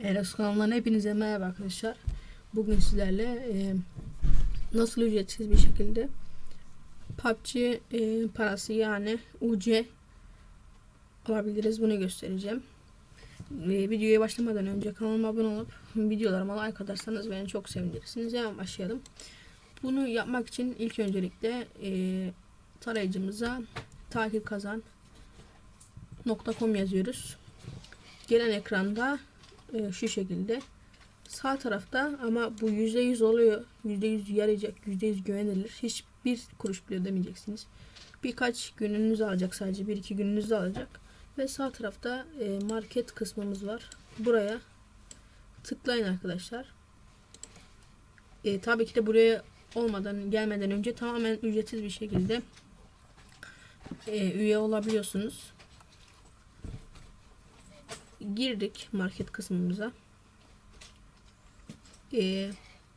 Eros kanalından hepinize merhaba arkadaşlar. Bugün sizlerle e, nasıl ücretsiz bir şekilde PUBG e, parası yani UC alabiliriz bunu göstereceğim. Ve videoya başlamadan önce kanalıma abone olup videolarıma like atarsanız beni çok sevinirsiniz. Hemen başlayalım. Bunu yapmak için ilk öncelikle e, tarayıcımıza takip kazan .com yazıyoruz. Gelen ekranda e, şu şekilde. Sağ tarafta ama bu %100 oluyor. %100 yarayacak. %100 güvenilir. Hiçbir kuruş bile ödemeyeceksiniz. Birkaç gününüz alacak sadece. Bir iki gününüz alacak. Ve sağ tarafta e, market kısmımız var. Buraya tıklayın arkadaşlar. E, tabii ki de buraya olmadan gelmeden önce tamamen ücretsiz bir şekilde e, üye olabiliyorsunuz girdik market kısmımıza. Ee,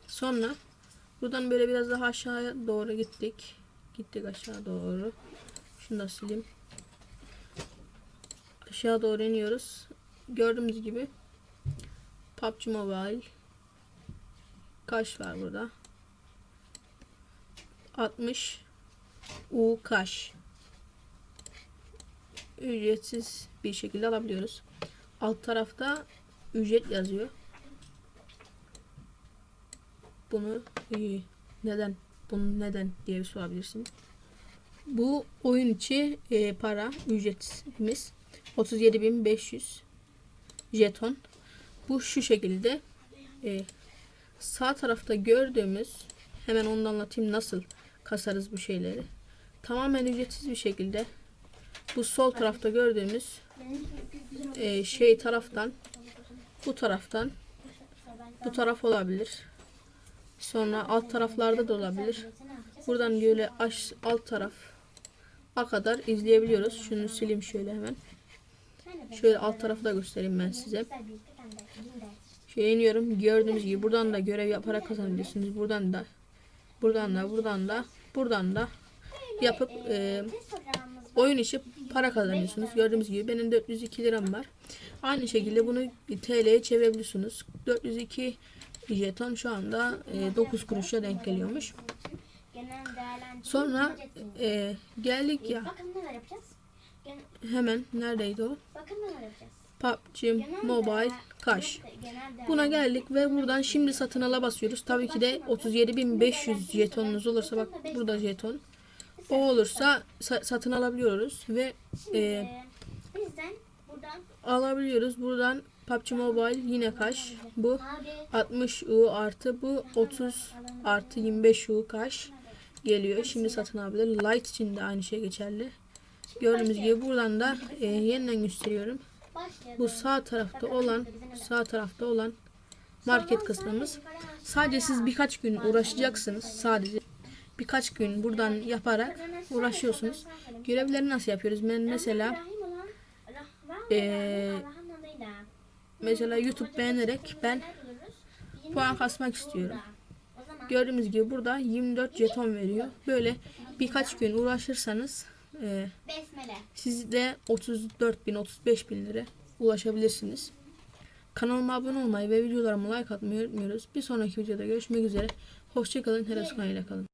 sonra buradan böyle biraz daha aşağıya doğru gittik. Gittik aşağı doğru. Şunu da sileyim. Aşağı doğru iniyoruz. Gördüğümüz gibi PUBG Mobile kaç var burada? 60 U kaş ücretsiz bir şekilde alabiliyoruz. Alt tarafta ücret yazıyor. Bunu neden bunu neden diye sorabilirsiniz. Bu oyun içi e, para ücretimiz 37.500 jeton. Bu şu şekilde e, sağ tarafta gördüğümüz hemen onu anlatayım nasıl kasarız bu şeyleri. Tamamen ücretsiz bir şekilde bu sol tarafta gördüğümüz e, şey taraftan bu taraftan bu taraf olabilir. Sonra alt taraflarda da olabilir. Buradan böyle aş, alt taraf a kadar izleyebiliyoruz. Şunu sileyim şöyle hemen. Şöyle alt tarafı da göstereyim ben size. Şöyle iniyorum. Gördüğünüz gibi buradan da görev yaparak kazanabilirsiniz. Buradan da buradan da buradan da buradan da yapıp e, oyun içi para kazanıyorsunuz. Gördüğünüz gibi benim 402 liram var. Aynı şekilde bunu TL'ye çevirebiliyorsunuz. 402 jeton şu anda e, 9 kuruşa denk geliyormuş. Sonra e, geldik ya hemen neredeydi o? PUBG Mobile Cash. Buna geldik ve buradan şimdi satın ala basıyoruz. Tabii ki de 37.500 jetonunuz olursa bak burada jeton. O olursa sa- satın alabiliyoruz ve Şimdi, e, e, bizden buradan alabiliyoruz. Buradan PUBG Mobile yine kaç? Bu abi 60 U artı bu 30 artı 25 U kaç geliyor. Şimdi satın alabilir. Light için de aynı şey geçerli. Gördüğünüz gibi buradan da e, yeniden gösteriyorum. başlayalım. Bu sağ tarafta olan sağ tarafta olan market kısmımız. Sadece siz birkaç gün uğraşacaksınız. Sadece birkaç gün buradan yaparak uğraşıyorsunuz. Görevleri nasıl yapıyoruz? Ben mesela eee, mesela YouTube beğenerek ben puan kasmak istiyorum. Gördüğümüz gibi burada 24 jeton veriyor. Böyle birkaç gün uğraşırsanız e, siz de 34 bin 35 bin lira ulaşabilirsiniz. Kanalıma abone olmayı ve videolarıma like atmayı unutmuyoruz. Bir sonraki videoda görüşmek üzere. Hoşçakalın. Heros ile kalın.